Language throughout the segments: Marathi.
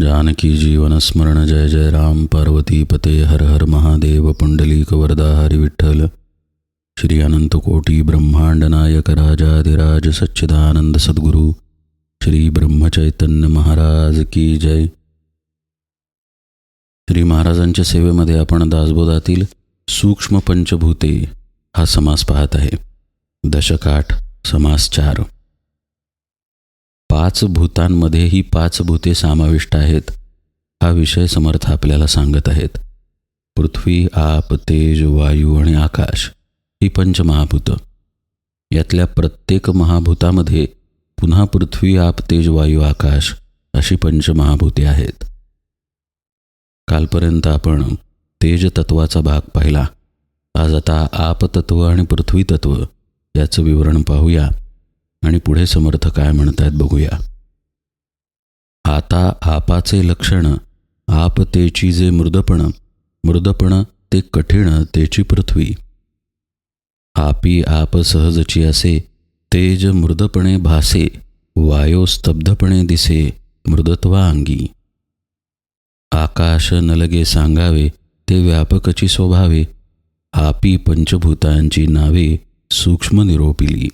जानकी जीवनस्मरण जय जय राम। पार्वती पते हर हर महादेव। पुंडलीक वरदा हरी विठ्ठल श्री अनंत कोटी ब्रह्मांड नायक राजाधिराज सच्चिदानंद सद्गुरू। श्री ब्रह्मचैतन्य महाराज की जय। श्री महाराजांच्या सेवेमध्ये आपण दासबोधातील सूक्ष्म पंचभूते हा समास पाहत आहे. दशकाठ समास चार. पाच भूतांमध्ये ही पाच भूते समाविष्ट आहेत. हा विषय समर्थ आपल्याला सांगत आहेत. पृथ्वी आप तेज वायू आणि आकाश ही पंचमहाभूतं. यातल्या प्रत्येक महाभूतामध्ये पुन्हा पृथ्वी आप तेज वायू आकाश अशी पंचमहाभूते आहेत. कालपर्यंत आपण तेज तत्वाचा भाग पाहिला. आज आता आपतत्व आणि पृथ्वी तत्व याचं विवरण पाहूया. आणि पुढे समर्थ काय म्हणतायत बघूया. आता आपाचे लक्षण आपतेची जे मृदपण मृदपण ते कठीण तेची पृथ्वी. आपी आप सहजची असे तेज मृदपणे भासे वायो स्तब्धपणे दिसे मृदत्वा अंगी. आकाश नलगे सांगावे ते व्यापकची स्वभावे आपी पंचभूतांची नावे सूक्ष्म निरोपिली.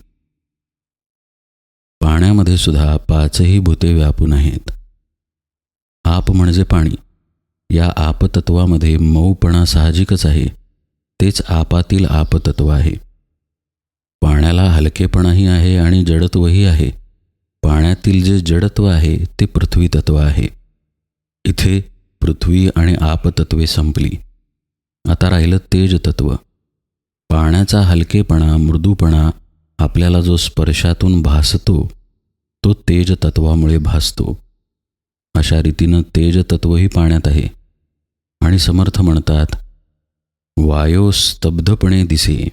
पाण्यामध्ये सुद्धा पाचही भूते व्यापून आहेत. आप म्हणजे पाणी. या आपतत्वामध्ये मऊपणा साहजिकच आहे. तेच आपातील आपतत्व आहे. पाण्याला हलकेपणाही आहे आणि जडत्वही आहे. पाण्यातील जे जडत्व आहे ते पृथ्वी तत्व आहे. इथे पृथ्वी आणि आपतत्वे संपली. आता राहिलं तेज तत्व पाण्याचा हलकेपणा मृदूपणा आपल्याला जो स्पर्शातून भासतो तो तेज तत्वामुळे भासतो. अशा रीतीनं तेज तत्वही पाण्यात आहे. आणि समर्थ म्हणतात वायो स्तब्धपणे दिसे.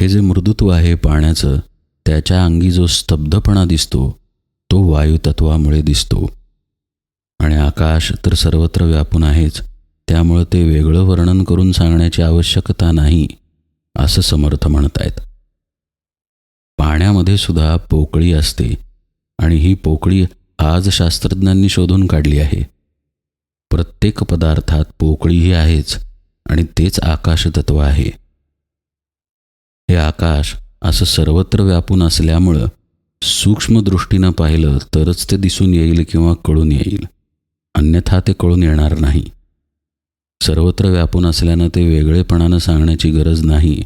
हे जे मृदुत्व आहे पाण्याचं त्याच्या अंगी जो स्तब्धपणा दिसतो तो वायुतत्वामुळे दिसतो. आणि आकाश तर सर्वत्र व्यापून आहेच त्यामुळं ते वेगळं वर्णन करून सांगण्याची आवश्यकता नाही असं समर्थ म्हणतायत. पाण्यामध्ये सुद्धा पोकळी असते आणि ही पोकळी आज शास्त्रज्ञांनी शोधून काढली आहे. प्रत्येक पदार्थात पोकळीही आहेच आणि तेच आकाशतत्व आहे. हे आकाश असं सर्वत्र व्यापून असल्यामुळं सूक्ष्मदृष्टीनं पाहिलं तरच ते दिसून येईल किंवा कळून येईल. अन्यथा ते कळून येणार नाही. सर्वत्र व्यापून असल्यानं ते वेगळेपणानं सांगण्याची गरज नाही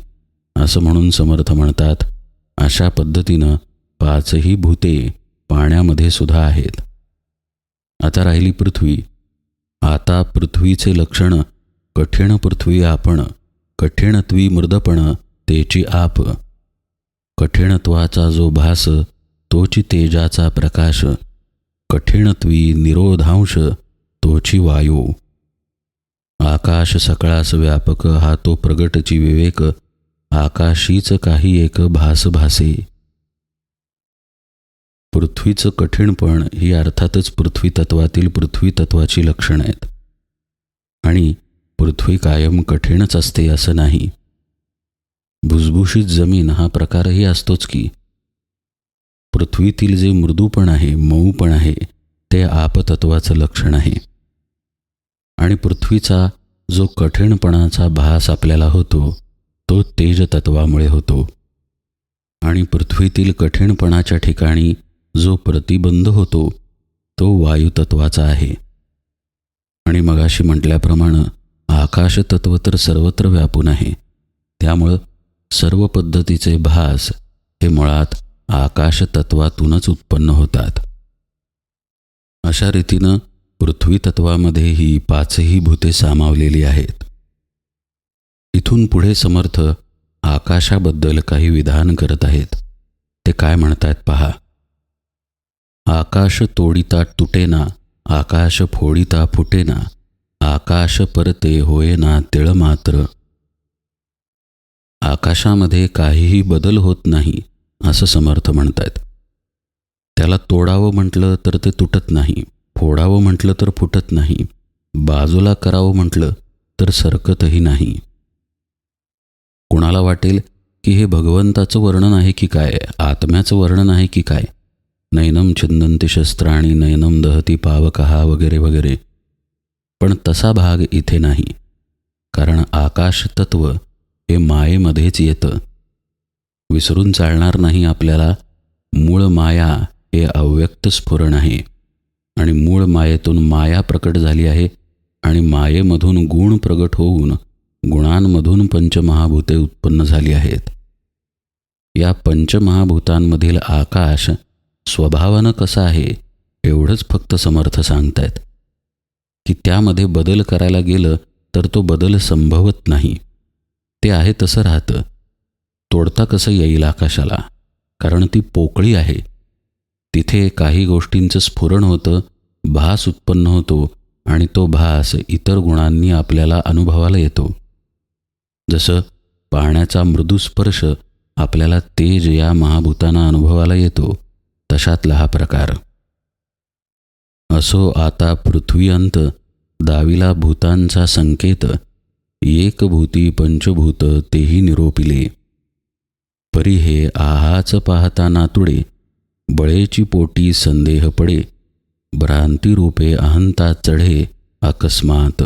असं म्हणून समर्थ म्हणतात अशा पद्धतीनं पाचही भूते पाण्यामध्ये सुद्धा आहेत. आता राहिली पृथ्वी. आता पृथ्वीचे लक्षण कठीण पृथ्वी आपण कठीणत्वी मृदपण तेची आप. कठीणत्वाचा जो भास तोची तेजाचा प्रकाश. कठीणत्वी निरोधांश तोची वायू. आकाश सकाळास व्यापक हा तो प्रगटची विवेक आकाशीच काही एक भास भासे पृथ्वीचं कठीणपण ही अर्थातच पृथ्वी तत्वातील पृथ्वी तत्वाची लक्षणं आहेत. आणि पृथ्वी कायम कठीणच असते असं नाही. भुसभुशीत जमीन हा प्रकारही असतोच की. पृथ्वीतील जे मृदूपण आहे मऊपण आहे ते आपतत्वाचं लक्षण आहे. आणि पृथ्वीचा जो कठीणपणाचा भास आपल्याला होतो तो तेजतत्वामुळे होतो. आणि पृथ्वीतील कठीणपणाच्या ठिकाणी जो प्रतिबंध होतो तो वायुतत्वाचा आहे. आणि मगाशी म्हटल्याप्रमाणे आकाशतत्व तर सर्वत्र व्यापून आहे. त्यामुळं सर्व पद्धतीचे भास हे मुळात आकाशतत्वातूनच उत्पन्न होतात. अशा रीतीनं पृथ्वी तत्वामध्ये ही पाचही भूते सामावलेली आहेत. इथून पुढे समर्थ आकाशाबद्दल काही विधान करत आहेत. ते काय म्हणतायत पहा. आकाश तोडिता तुटेना आकाश फोडिता फुटेना आकाश परते होयना तिळ मात्र आकाशामध्ये काहीही बदल होत नाही असं समर्थ म्हणतायत. त्याला तोडावं म्हटलं तर ते तुटत नाही फोडावं म्हटलं तर फुटत नाही बाजूला करावं म्हटलं तर सरकतही नाही. कुणाला वाटेल की हे भगवंताचं वर्णन आहे की काय? आत्म्याचं वर्णन आहे की काय? नैनम छिंदंती शस्त्राणी नैनम दहती पावकहा वगैरे वगैरे. पण तसा भाग इथे नाही. कारण आकाश तत्व हे मायेमध्येच येतं. विसरून चालणार नाही आपल्याला. मूळ माया हे अव्यक्त स्फुरण आहे. आणि मूळ मायेतून माया प्रकट झाली आहे आणि मायेमधून गुण प्रगट होऊन गुणांमधून पंचमहाभूते उत्पन्न झाली आहेत. या पंचमहाभूतांमधील आकाश स्वभावानं कसा आहे एवढंच फक्त समर्थ सांगतायत. की त्यामध्ये बदल करायला गेलं तर तो बदल संभवत नाही. ते आहे तसं राहतं. तोडता कसं येईल आकाशाला? कारण ती पोकळी आहे. तिथे काही गोष्टींचं स्फुरण होतं भास उत्पन्न होतो आणि तो भास इतर गुणांनी आपल्याला अनुभवाला येतो. जसं पाण्याचा मृदुस्पर्श आपल्याला तेज या महाभूतांना अनुभवाला येतो तशातला हा प्रकार. असो आता पृथ्वी अंत दाविला भूतांचा संकेत एक भूती पंचभूत तेही निरोपिले. परी हे आहाच पाहता नातुडे बळेची पोटी संदेह पडे भ्रांतिरूपे अहंता चढे अकस्मात.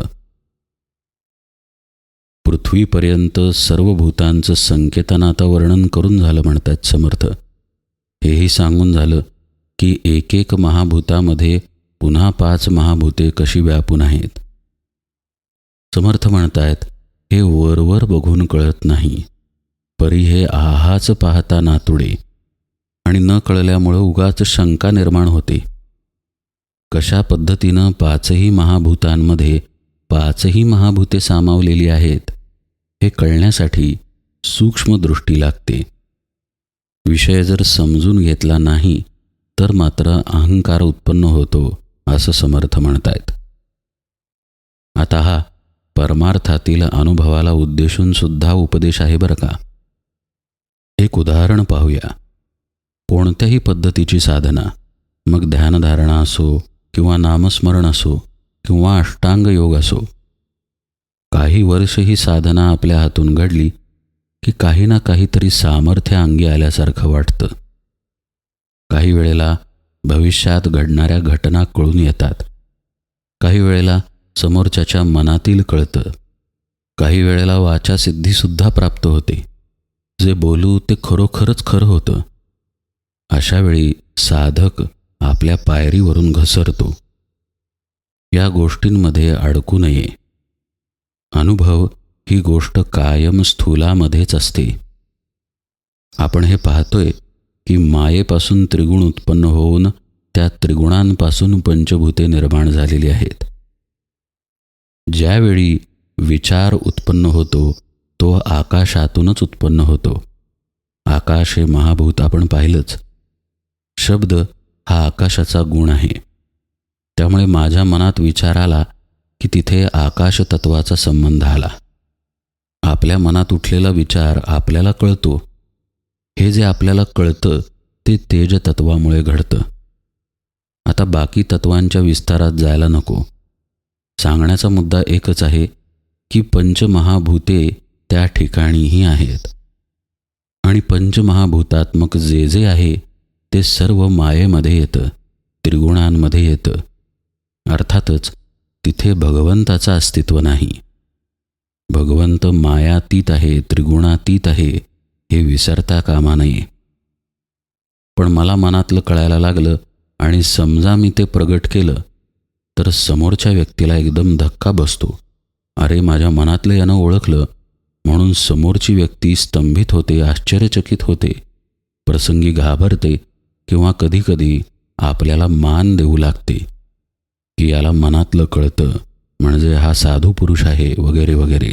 पृथ्वीपर्यंत सर्व भूतांचं संकेतनाता वर्णन करून झालं म्हणतात समर्थ. हेही सांगून झालं की एक एक महाभूतामध्ये पुन्हा पाच महाभूते कशी व्यापून आहेत? समर्थ म्हणतायत हे वरवर बघून कळत नाही. परी हे आहाच पाहता नातुडे आणि न कळल्यामुळं उगाच शंका निर्माण होते. कशा पद्धतीनं पाचही महाभूतांमध्ये पाचही महाभूते सामावलेली आहेत? हे कळण्यासाठी सूक्ष्मदृष्टी लागते. विषय जर समजून घेतला नाही तर मात्र अहंकार उत्पन्न होतो असं समर्थ म्हणतायत. आता हा परमार्थातील अनुभवाला उद्देशून सुद्धा उपदेश आहे बरं का? एक उदाहरण पाहूया. कोणत्याही पद्धतीची साधना मग ध्यानधारणा असो किंवा नामस्मरण असो किंवा अष्टांग योग असो काही वर्ष ही साधना आपल्या हातून घडली की काही ना काहीतरी सामर्थ्य अंगी आल्यासारखं वाटतं. काही वेळेला भविष्यात घडणाऱ्या घटना कळून येतात. काही वेळेला समोरच्याच्या मनातील कळतं. काही वेळेला वाचासिद्धीसुद्धा प्राप्त होते. जे बोलू ते खरोखरच खरं होतं. अशावेळी साधक आपल्या पायरीवरून घसरतो. या गोष्टींमध्ये अडकू नये. अनुभव ही गोष्ट कायम स्थूलामध्येच असते. आपण हे पाहतोय की मायेपासून त्रिगुण उत्पन्न होऊन त्या त्रिगुणांपासून पंचभूते निर्माण झालेली आहेत. ज्यावेळी विचार उत्पन्न होतो तो आकाशातूनच उत्पन्न होतो. आकाश हे महाभूत आपण पाहिलंच. शब्द हा आकाशाचा गुण आहे. त्यामुळे माझ्या मनात विचार आला की तिथे आकाश तत्वाचा संबंध आला. आपल्या मनात उठलेला विचार आपल्याला कळतो. हे जे आपल्याला कळतं ते तेज तत्वामुळे घडतं. आता बाकी तत्वांच्या विस्तारात जायला नको. सांगण्याचा मुद्दा एकच आहे की पंचमहाभूते त्या ठिकाणीही आहेत. आणि पंचमहाभूतात्मक जे जे आहे ते सर्व मायेमध्ये येतं त्रिगुणांमध्ये येतं. अर्थातच तिथे भगवंताचं अस्तित्व नाही. भगवंत मायातीत आहे त्रिगुणातीत आहे हे विसरता कामा नये. पण मला मनातलं कळायला लागलं आणि समजा मी ते प्रगट केलं तर समोरच्या व्यक्तीला एकदम धक्का बसतो. अरे माझ्या मनातलं यानं ओळखलं म्हणून समोरची व्यक्ती स्तंभित होते आश्चर्यचकित होते प्रसंगी घाबरते किंवा कधीकधी आपल्याला मान देऊ लागते. की याला मनातलं कळतं म्हणजे हा साधू पुरुष आहे वगैरे वगैरे.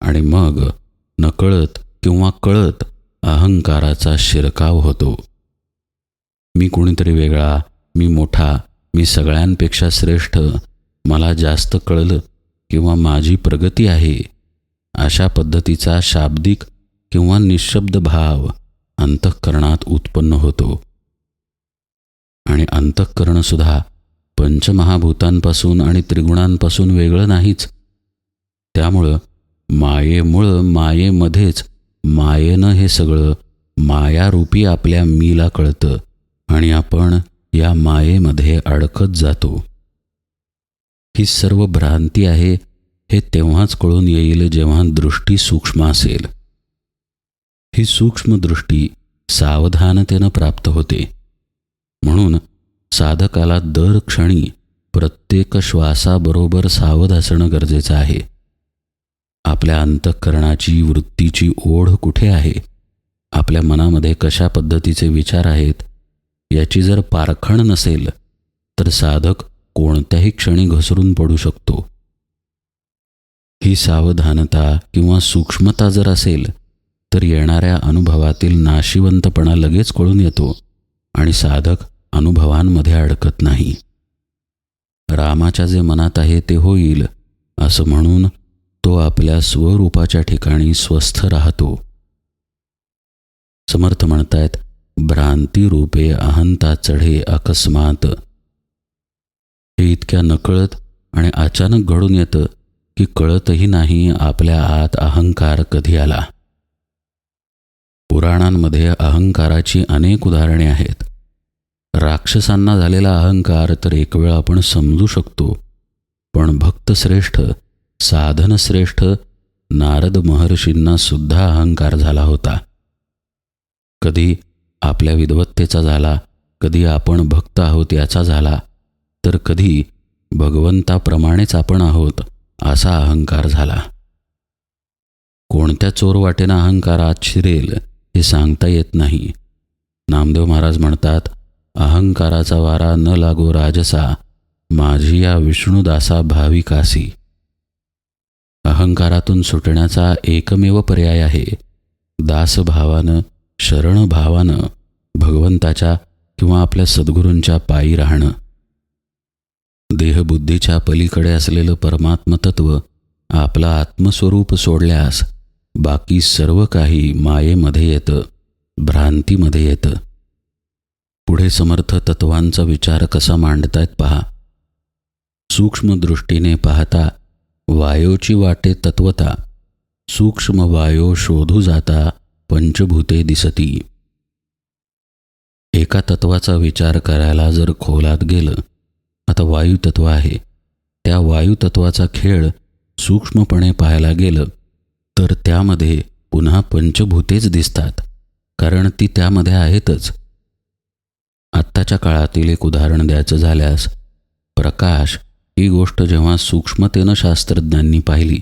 आणि मग नकळत किंवा कळत अहंकाराचा शिरकाव होतो. मी कोणीतरी वेगळा मी मोठा मी सगळ्यांपेक्षा श्रेष्ठ मला जास्त कळलं किंवा माझी प्रगती आहे अशा पद्धतीचा शाब्दिक किंवा निशब्द भाव अंतःकरणात उत्पन्न होतो. आणि अंतःकरणसुद्धा पंचमहाभूतांपासून आणि त्रिगुणांपासून वेगळं नाहीच. त्यामुळं मायेमुळं मायेमध्येच मायेनं हे सगळं मायारूपी आपल्या मीला कळतं आणि आपण या मायेमध्ये अडकत जातो. ही सर्व भ्रांती आहे हे तेव्हाच कळून येईल जेव्हा दृष्टी सूक्ष्म असेल. ही सूक्ष्म दृष्टी सावधानतेनं प्राप्त होते. म्हणून साधकाला दर क्षणी प्रत्येक श्वासाबरोबर सावध असणं गरजेचं आहे. आपल्या अंतःकरणाची वृत्तीची ओढ कुठे आहे? आपल्या मनामध्ये कशा पद्धतीचे विचार आहेत? याची जर पारखण नसेल तर साधक कोणत्याही क्षणी घसरून पडू शकतो. ही सावधानता किंवा सूक्ष्मता जर असेल तर येणाऱ्या अनुभवातील नाशिवंतपणा लगेच कळून येतो आणि साधक अनुभवांमध्ये अडकत नाही. रामाच्या जे मनात आहे ते होईल असं म्हणून तो आपल्या स्वरूपाच्या ठिकाणी स्वस्थ राहतो. समर्थ म्हणतायत भ्रांती रूपे अहंता चढे अकस्मात. हे इतक्या नकळत आणि अचानक घडून येतं की कळतही नाही आपल्या आत अहंकार कधी आला. पुराणांमध्ये अहंकाराची अनेक उदाहरणे आहेत. राक्षसांना झालेला अहंकार तर एक वेळ आपण समजू शकतो. पण भक्तश्रेष्ठ साधनश्रेष्ठ नारद महर्षींना सुद्धा अहंकार झाला होता. कधी आपल्या विद्वत्तेचा झाला कधी आपण भक्त आहोत याचा झाला तर कधी भगवंताप्रमाणेच आपण आहोत असा अहंकार झाला. कोणत्या चोरवाटेनं अहंकार आत शिरेल हे सांगता येत नाही. नामदेव महाराज म्हणतात अहंकाराचा वारा न लागो राजसा माझी या विष्णुदासा भाविकासी अहंकारातून सुटण्याचा एकमेव पर्याय आहे. दासभावानं शरणभावानं भगवंताच्या किंवा आपल्या सद्गुरूंच्या पायी राहणं. देहबुद्धीच्या पलीकडे असलेलं परमात्मतत्व आपलं आत्मस्वरूप सोडल्यास बाकी सर्व काही मायेमध्ये येतं भ्रांतीमध्ये येतं. पुढे समर्थ तत्वांचा विचार कसा मांडतायत पहा. सूक्ष्म दृष्टीने पाहता वायोची वाटे तत्वता. सूक्ष्म वायो शोधू जाता पंचभूते दिसती. एका तत्वाचा विचार करायला जर खोलात गेलं आता वायुतत्व आहे. त्या वायुतत्वाचा खेळ सूक्ष्मपणे पाहायला गेलं तर त्यामध्ये पुन्हा पंचभूतेच दिसतात कारण ती त्यामध्ये आहेतच. आत्ताच्या काळातील एक उदाहरण द्यायचं झाल्यास प्रकाश ही गोष्ट जेव्हा सूक्ष्मतेनं शास्त्रज्ञांनी पाहिली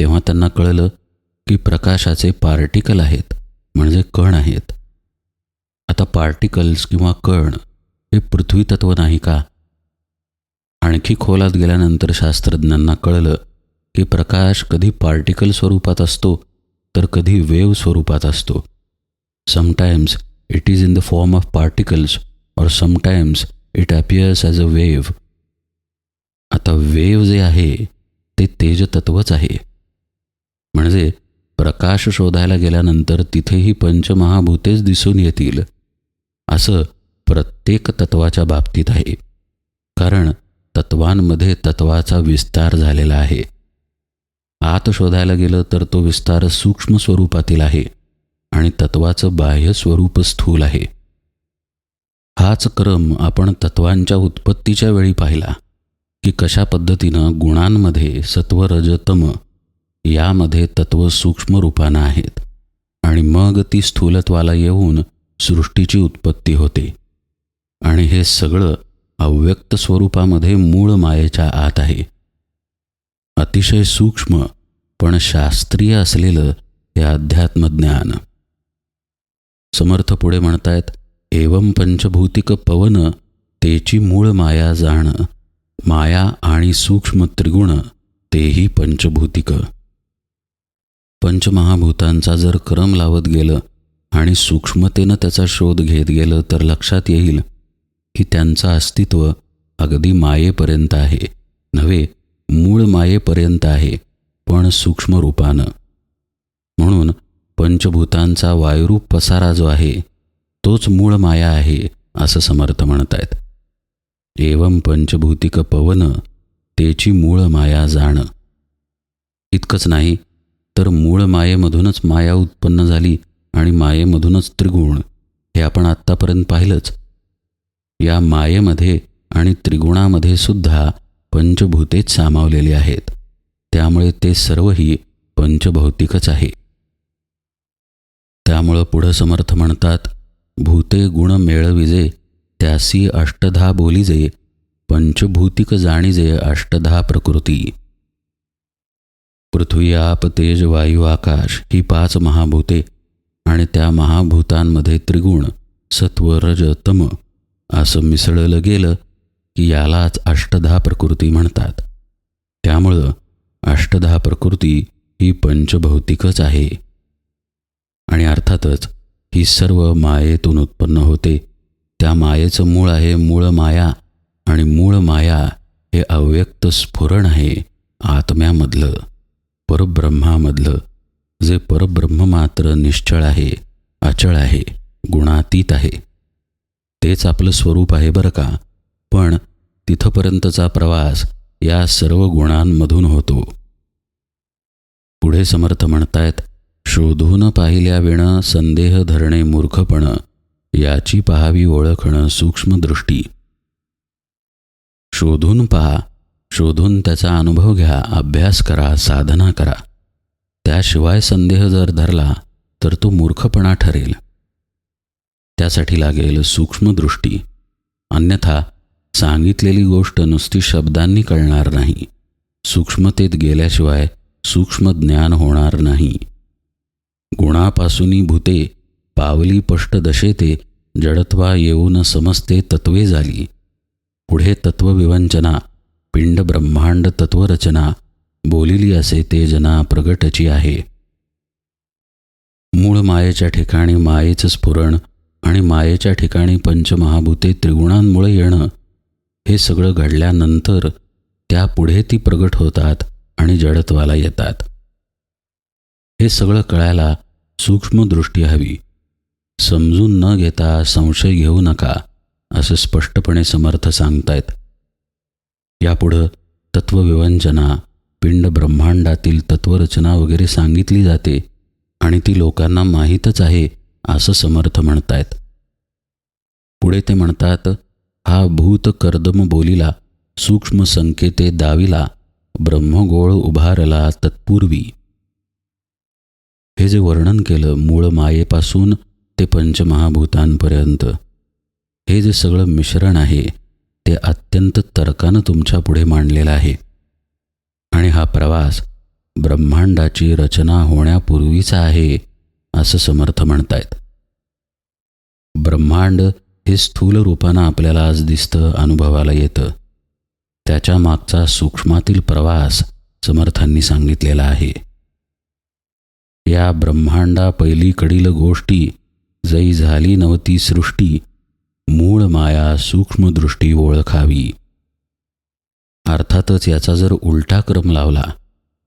तेव्हा त्यांना कळलं की प्रकाशाचे पार्टिकल आहेत म्हणजे कण आहेत. आता पार्टिकल्स किंवा कण हे पृथ्वी तत्व नाही का? आणखी खोलात गेल्यानंतर शास्त्रज्ञांना कळलं की प्रकाश कधी पार्टिकल स्वरूपात असतो तर कधी वेव स्वरूपात असतो. Sometimes it is in the form of particles or sometimes it appears as a wave आता वेव जे आहे ते तेजतत्वच आहे. म्हणजे प्रकाश शोधायला गेल्यानंतर तिथेही पंचमहाभूतेच दिसून येतील. असं प्रत्येक तत्वाच्या बाबतीत आहे. कारण तत्वांमध्ये तत्वाचा विस्तार झालेला आहे. आत शोधायला गेलं तर तो विस्तार सूक्ष्म स्वरूपातील आहे. आणि तत्वाचं बाह्य स्वरूप स्थूल आहे. हाच क्रम आपण तत्वांच्या उत्पत्तीच्या वेळी पाहिला की कशा पद्धतीनं गुणांमध्ये सत्व रजतम यामध्ये तत्व सूक्ष्म रूपानं आहेत आणि मग ती स्थूलत्वाला येऊन सृष्टीची उत्पत्ती होते. आणि हे सगळं अव्यक्त स्वरूपामध्ये मूळ मायेच्या आत आहे. अतिशय सूक्ष्म पण शास्त्रीय असलेलं हे अध्यात्मज्ञान. समर्थ पुढे म्हणतायत एवं पंचभूतिक पवन तेची मूळ माया जाण. माया आणि सूक्ष्म त्रिगुण तेही पंचभूतिक. पंचमहाभूतांचा जर क्रम लावत गेलं आणि सूक्ष्मतेनं त्याचा शोध घेत गेलं तर लक्षात येईल की त्यांचं अस्तित्व अगदी मायेपर्यंत आहे. नव्हे मूळ मायेपर्यंत आहे पण सूक्ष्म रूपानं म्हणून पंचभूतांचा वायुरूप पसारा जो आहे तोच मूळ माया आहे असं समर्थ म्हणतायत. एवं पंचभूतिक पवन तेची मूळ माया जाणं. इतकंच नाही तर मूळ मायेमधूनच माया उत्पन्न झाली आणि मायेमधूनच त्रिगुण हे आपण आत्तापर्यंत पाहिलंच. या मायेमध्ये आणि त्रिगुणामध्ये सुद्धा पंचभूतेच सामावलेली आहेत. त्यामुळे ते सर्वही पंचभौतिकच आहे. त्यामुळं पुढं समर्थ म्हणतात भूते गुण मेळविजे त्यासी अष्टधा बोलिजे पंचभूतिक जाणीजे अष्टधा प्रकृती. पृथ्वी आप तेज वायू आकाश ही पाच महाभूते आणि त्या महाभूतांमध्ये त्रिगुण सत्व रज तम असं मिसळलं गेलं की यालाच अष्टधा प्रकृती म्हणतात. त्यामुळं अष्टधा प्रकृती ही पंचभौतिकच आहे. आणि अर्थातच ही सर्व मायेतून उत्पन्न होते. त्या मायेचं मूळ आहे मूळ माया आणि मूळ माया हे अव्यक्त स्फुरण आहे आत्म्यामधलं परब्रह्मामधलं जे परब्रह्म मात्र निश्चळ आहे अचळ आहे गुणातीत आहे. तेच आपलं स्वरूप आहे बरं का. पण तिथपर्यंतचा प्रवास या सर्व गुणांमधून होतो. पुढे समर्थ म्हणतायत शोधून पाहिल्याविण संदेह धरणे मूर्खपण याची पहावी ओळखणं सूक्ष्मदृष्टी शोधून पहा शोधून त्याचा अनुभव घ्या अभ्यास करा साधना करा. त्याशिवाय संदेह जर धरला तर तो मूर्खपणा ठरेल. त्यासाठी लागेल सूक्ष्मदृष्टी अन्यथा सांगितलेली गोष्ट नुसती शब्दांनी कळणार नाही. सूक्ष्मतेत गेल्याशिवाय सूक्ष्म ज्ञान होणार नाही. गुणापासूनी भूते पावली पष्ट दशेते जडत्वा येऊन समजते तत्वे झाली पुढे तत्वविवंचना पिंड ब्रह्मांड तत्वरचना बोलिली असे ते जना प्रगटची आहे. मूळ मायेच्या ठिकाणी मायेचं स्फुरण आणि मायेच्या ठिकाणी पंचमहाभूते त्रिगुणांमुळे येणं हे सगळं घडल्यानंतर त्यापुढे ती प्रगट होतात आणि जडत्वाला येतात. हे सगळं कळायला सूक्ष्मदृष्टी हवी. समजून न घेता संशय घेऊ नका असं स्पष्टपणे समर्थ सांगतायत. यापुढं तत्वविवंचना पिंड ब्रह्मांडातील तत्वरचना वगैरे सांगितली जाते आणि ती लोकांना माहीतच आहे असं समर्थ म्हणतायत. पुढे ते म्हणतात हा भूत कर्दम बोलिला सूक्ष्म संकेते दाविला ब्रह्मगोळ उभारला तत्पूर्वी. हे जे वर्णन केलं मूळ मायेपासून ते पंचमहाभूतांपर्यंत हे जे सगळं मिश्रण आहे ते अत्यंत तर्कानं तुमच्यापुढे मांडलेलं आहे. आणि हा प्रवास ब्रह्मांडाची रचना होण्यापूर्वीचा आहे असं समर्थ म्हणतायत. ब्रह्मांड हे स्थूल रूपानं आपल्याला आज दिसतं अनुभवाला येतं. त्याच्या मागचा सूक्ष्मातील प्रवास समर्थांनी सांगितलेला आहे. या ब्रह्मांडा पहिलीकडील गोष्टी जई झाली नवती सृष्टी मूळ माया सूक्ष्मदृष्टी ओळखावी. अर्थातच याचा जर उलटा क्रम लावला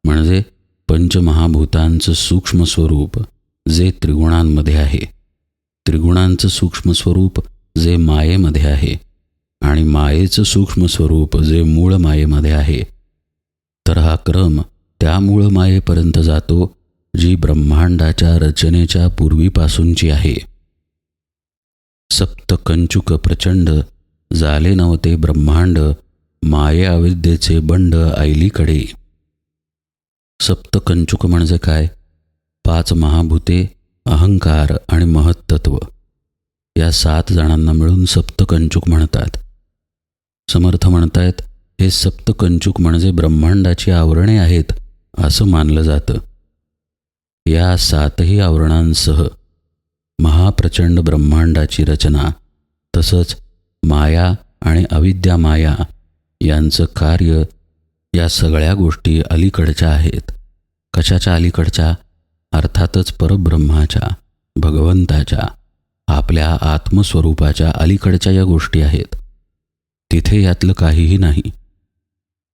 म्हणजे पंचमहाभूतांचं सूक्ष्म स्वरूप जे त्रिगुणांमध्ये आहे. त्रिगुणांचं सूक्ष्म स्वरूप जे मायेमध्ये आहे आणि मायेचं सूक्ष्म स्वरूप जे मूळ मायेमध्ये आहे. तर हा क्रम त्या मूळ मायेपर्यंत जातो जी ब्रह्मांडाच्या रचनेच्या पूर्वीपासूनची आहे. सप्तकंचुक प्रचंड झाले नव्हते ब्रह्मांड माये अविद्येचे बंड आईलीकडे सप्तकंचुक म्हणजे काय? पाच महाभूते अहंकार आणि महत्त्व. या सात जणांना मिळून सप्तकंचुक म्हणतात. समर्थ म्हणतायत हे सप्तकंचुक म्हणजे ब्रह्मांडाची आवरणे आहेत असं मानलं जातं. या सातही आवरणांसह महाप्रचंड ब्रह्मांडाची रचना तसंच माया आणि अविद्या माया यांचं कार्य या सगळ्या गोष्टी अलीकडच्या आहेत. कशाच्या अलीकडच्या? अर्थातच परब्रह्माच्या भगवंताच्या आपल्या आत्मस्वरूपाच्या अलीकडच्या या गोष्टी आहेत. तिथे यातलं काहीही नाही.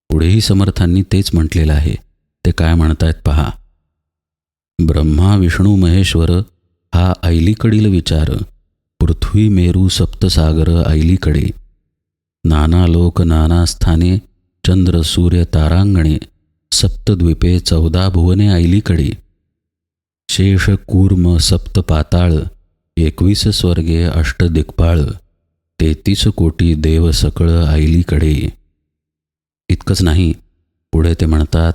पुढेही समर्थांनी तेच म्हटलेलं आहे. ते काय म्हणतायत पहा. ब्रह्मा विष्णू महेश्वर हा ऐलीकडील विचार. पृथ्वी मेरू सप्तसागर ऐलीकडे. नाना लोक नाना स्थाने चंद्र सूर्य तारांगणे सप्तद्वीपे चौदा भुवने ऐलीकडे. शेष कूर्म सप्त पाताळ एकवीस स्वर्गे अष्टदिक्पाळ तेहतीस कोटी देव सकळ आईलीकडे इतकंच नाही पुढे ते म्हणतात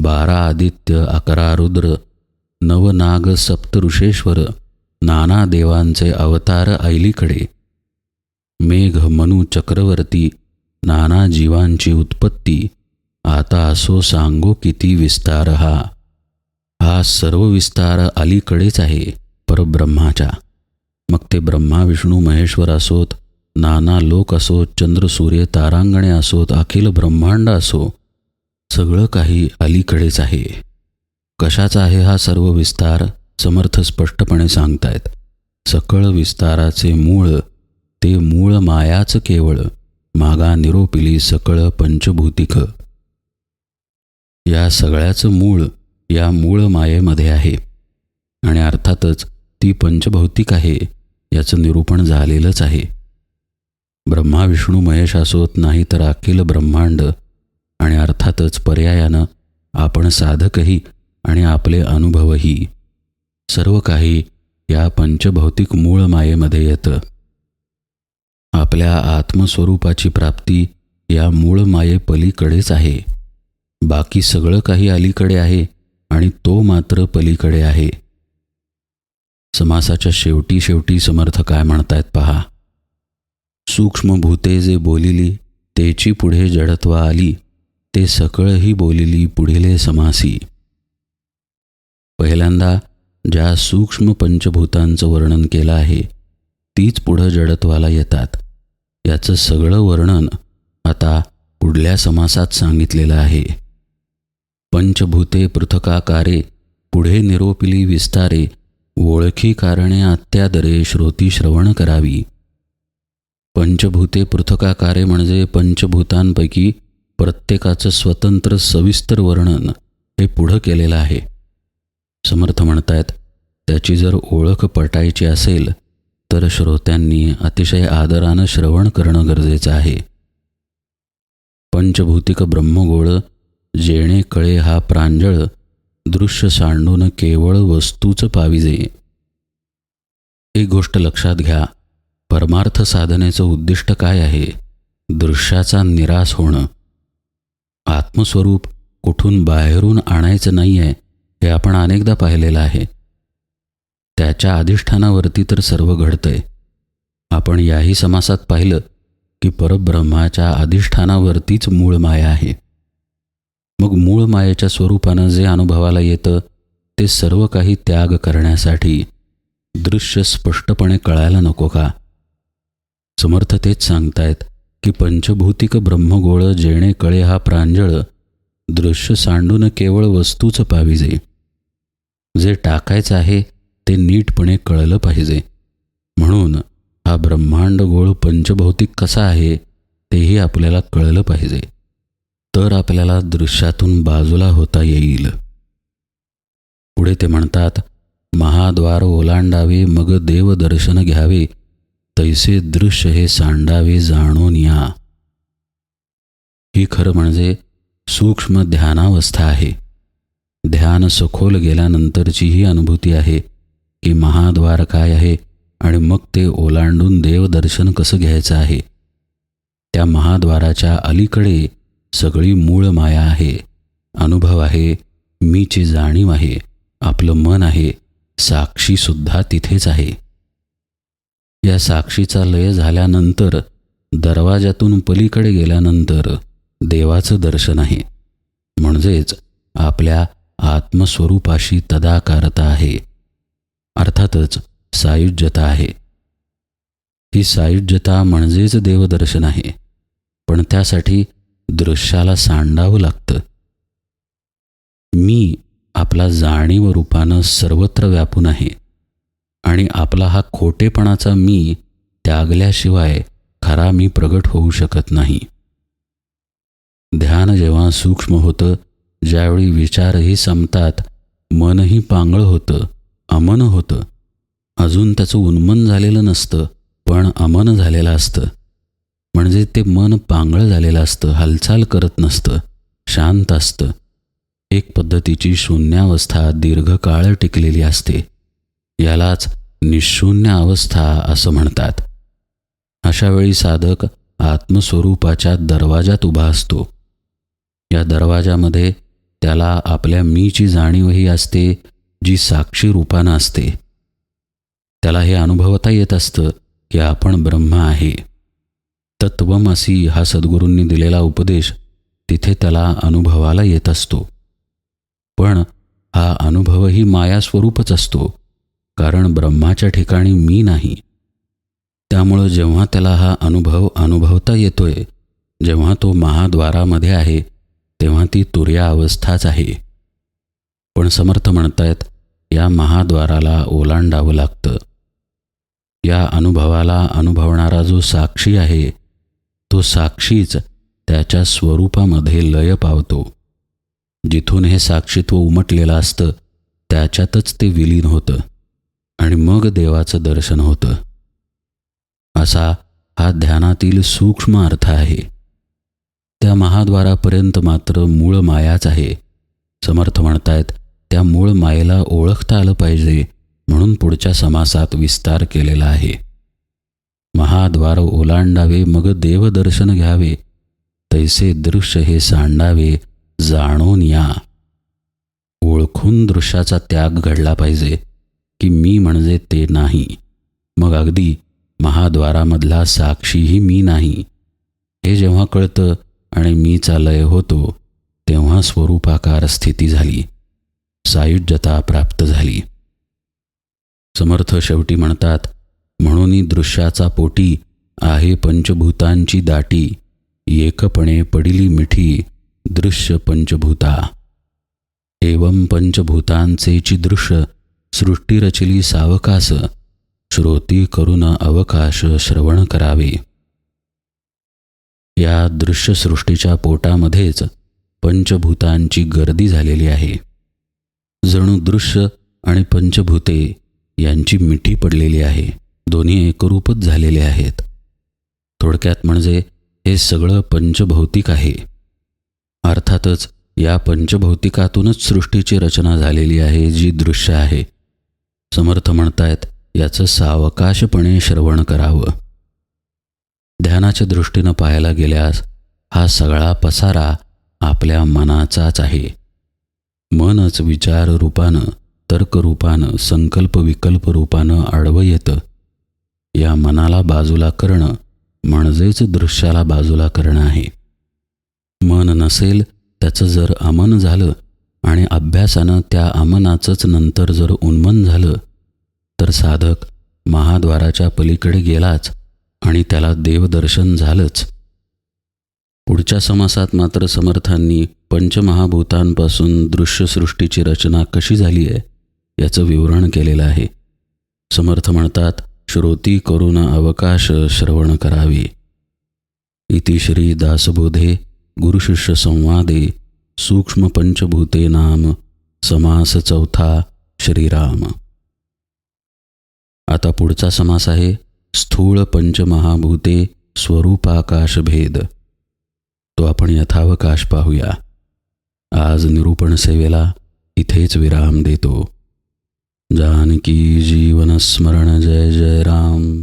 बारा आदित्य अकरा रुद्र नवनाग सप्तऋषेश्वर नाना देवांचे अवतार ऐलीकडे. मेघ मनु चक्रवर्ती नाना जीवांची उत्पत्ती आता असो सांगो किती विस्तार हा. हा सर्व विस्तार अलीकडेच आहे परब्रह्माच्या. मग ते ब्रह्मा विष्णू महेश्वर असोत नाना लोक असोत चंद्र सूर्य तारांगणे असोत अखिल ब्रह्मांड असो सगळं काही अलीकडेच आहे. कशाचा आहे हा सर्व विस्तार समर्थ स्पष्टपणे सांगतायत. सकळ विस्ताराचे मूळ ते मूळ मायाच केवळ मागा निरोपिली सकळ पंचभूतिक या सगळ्याचं मूळ या मूळ मायेमध्ये आहे. आणि अर्थातच ती पंचभौतिक आहे याचं निरूपण झालेलंच आहे. ब्रह्मा विष्णू महेश असोत नाही तर अखिल ब्रह्मांड. आणि अर्थातच पर्यायानं आपण साधकही आणि आपले अनुभवही सर्व काही या पंचभौतिक मूळ मायेमध्ये येतं. आपल्या आत्मस्वरूपाची प्राप्ती या मूळ मायेपलीकडेच आहे. बाकी सगळं काही अलीकडे आहे आणि तो मात्र पलीकडे आहे. समासाच्या शेवटी शेवटी समर्थ काय म्हणतायत पहा. सूक्ष्म भूते जे बोलिली तेची पुढे जडत्वा आली ते सकळही बोलिली पुढिले समासी. पहिल्यांदा ज्या सूक्ष्म पंचभूतांचं वर्णन केलं आहे तीच पुढं जडत्वाला येतात. याचं सगळं वर्णन आता पुढल्या समासात सांगितलेलं आहे. पंचभूते पृथकाकारे पुढे निरोपिली विस्तारे ओळखी कारणे अत्यादरे श्रोती श्रवण करावी. पंचभूते पृथकाकारे म्हणजे पंचभूतांपैकी प्रत्येकाचं स्वतंत्र सविस्तर वर्णन हे पुढं केलेलं आहे. समर्थ म्हणतायत त्याची जर ओळख पटायची असेल तर श्रोत्यांनी अतिशय आदरानं श्रवण करणं गरजेचं आहे. पंचभूतिक ब्रह्मगोळ जेणे कळे हा प्रांजळ दृश्य सांडून केवळ वस्तूच पाविजे. एक गोष्ट लक्षात घ्या परमार्थ साधनेचं उद्दिष्ट काय आहे? दृश्याचा निराश होणं. आत्मस्वरूप कुठून बाहेरून आणायचं नाही आहे हे आपण अनेकदा पाहिलेलं आहे. त्याच्या अधिष्ठानावरती तर सर्व घडतंय. आपण याही समासात पाहिलं की परब्रह्माच्या अधिष्ठानावरतीच मूळ माया आहे. मग मूळ मायेच्या स्वरूपानं जे अनुभवाला येतं ते सर्व काही त्याग करण्यासाठी दृश्य स्पष्टपणे कळायला नको का? समर्थ तेच सांगतायत की पंचभूतिक ब्रह्मगोळ जेणे कळे हा प्रांजळ दृश्य सांडून केवळ वस्तूच पाविजे. जे टाकायचं आहे ते नीटपणे कळलं पाहिजे. म्हणून हा ब्रह्मांड गोळ पंचभौतिक कसा आहे तेही आपल्याला कळलं पाहिजे. तर आपल्याला दृश्यातून बाजूला होता येईल. पुढे ते म्हणतात महाद्वार ओलांडावे मग देव दर्शन घ्यावे तैसे दृश्य हे सांडावे जाणून या. ही खरं म्हणजे सूक्ष्म ध्यानावस्था आहे. ध्यान सखोल गेल्यानंतरची ही अनुभूती आहे की महाद्वार काय आहे आणि मग ते ओलांडून देवदर्शन कसं घ्यायचं आहे? त्या महाद्वाराच्या अलीकडे सगळी मूळ माया आहे अनुभव आहे मीची जाणीव आहे आपलं मन आहे साक्षीसुद्धा तिथेच आहे. या साक्षीचा लय झाल्यानंतर दरवाजातून पलीकडे गेल्यानंतर देवाचं दर्शन आहे. म्हणजेच आपल्या आत्मस्वरूपाशी तदाकारता आहे. अर्थातच सायुज्यता आहे. ही सायुज्यता म्हणजेच देवदर्शन आहे. पण त्यासाठी दृश्याला सांडावं लागतं. मी आपला जाणीव रूपानं सर्वत्र व्यापून आहे आणि आपला हा खोटेपणाचा मी त्यागल्याशिवाय खरा मी प्रगट होऊ शकत नाही. ध्यान जेव्हा सूक्ष्म होतं ज्यावेळी विचारही संपतात मनही पांगळ होतं अमन होतं. अजून त्याचं उन्मन झालेलं नसतं पण अमन झालेलं असतं. म्हणजे ते मन पांगळ झालेलं असतं हालचाल करत नसतं शांत असतं. एक पद्धतीची शून्यावस्था दीर्घकाळ टिकलेली असते. यालाच निशून्य अवस्था असं म्हणतात. अशावेळी साधक आत्मस्वरूपाच्या दरवाजात उभा असतो. या दरवाजामध्ये त्याला आपल्या मीची जाणीवही असते जी साक्षी रूपानं असते. त्याला हे अनुभवता येत असतं की आपण ब्रह्म आहे. तत्वमसी हा सद्गुरूंनी दिलेला उपदेश तिथे त्याला अनुभवाला येत असतो. पण हा अनुभवही माया स्वरूपच असतो कारण ब्रह्माच्या ठिकाणी मी नाही. त्यामुळं जेव्हा त्याला हा अनुभव अनुभवता येतोय जेव्हा तो महाद्वारामध्ये आहे तेव्हा ती तुर्या अवस्थाच आहे. पण समर्थ म्हणतायत या महाद्वाराला ओलांडावं लागतं. या अनुभवाला अनुभवणारा जो साक्षी आहे तो साक्षीच त्याच्या स्वरूपामध्ये लय पावतो. जिथून हे साक्षीत्व उमटलेलं असतं त्याच्यातच ते विलीन होतं आणि मग देवाचं दर्शन होतं. असा हा ध्यानातील सूक्ष्म अर्थ आहे. त्या महाद्वारापर्यंत मात्र मूळ मायाच आहे. समर्थ म्हणतायत त्या मूळ मायेला ओळखता आलं पाहिजे म्हणून पुढच्या समासात विस्तार केलेला आहे. महाद्वार ओलांडावे मग देवदर्शन घ्यावे. तैसे दृश्य हे सांडावे जाणून या. ओळखून दृश्याचा त्याग घडला पाहिजे की मी म्हणजे ते नाही. मग अगदी महाद्वारामधला साक्षीही मी नाही. हे जेव्हा कळतं आणि मीचा लय होतो तेव्हा स्वरूपाकार स्थिती झाली. सायुज्यता प्राप्त झाली. समर्थ शेवटी म्हणतात म्हणून दृश्याचा पोटी आहे पंचभूतांची दाटी एकपणे पडिली मिठी दृश्य पंचभूता. एवं पंचभूतांचे दृश्य सृष्टी रचिली सावकास श्रोती करून अवकाश श्रवण करावे. या दृश्यसृष्टीच्या पोटामध्येच पंचभूतांची गर्दी झालेली आहे. जणू दृश्य आणि पंचभूते यांची मिठी पडलेली आहे. दोन्ही एकरूपच झालेले आहेत. थोडक्यात म्हणजे हे सगळं पंचभौतिक आहे. अर्थातच या पंचभौतिकातूनच सृष्टीची रचना झालेली आहे जी दृश्य आहे. समर्थ म्हणतायत याचं सावकाशपणे श्रवण करावं. ध्यानाच्या दृष्टीनं पाहायला गेल्यास हा सगळा पसारा आपल्या मनाचाच आहे. मनच विचार रूपानं तर्करूपानं संकल्प विकल्प रूपानं आडवं येतं. या मनाला बाजूला करणं म्हणजेच दृश्याला बाजूला करणं आहे. मन नसेल त्याचं जर अमन झालं आणि अभ्यासानं त्या अमनाचंच नंतर जर उन्मन झालं तर साधक महाद्वाराच्या पलीकडे गेलाच आणि त्याला देवदर्शन झालंच. पुढच्या समासात मात्र समर्थांनी पंचमहाभूतांपासून दृश्यसृष्टीची रचना कशी झाली आहे याचं विवरण केलेलं आहे. समर्थ म्हणतात श्रोती करून अवकाश श्रवण करावे. इति श्री दासबोधे गुरुशिष्य संवादे सूक्ष्म पंचभूते नाम समास चौथा श्रीराम. आता पुढचा समास आहे स्थूळ पंचमहाभूते स्वरूपाकाश भेद तो आपण यथावकाश पाहूया. आज निरूपण सेवेला इथेच विराम देतो. जानकी जीवन स्मरण जय जय राम.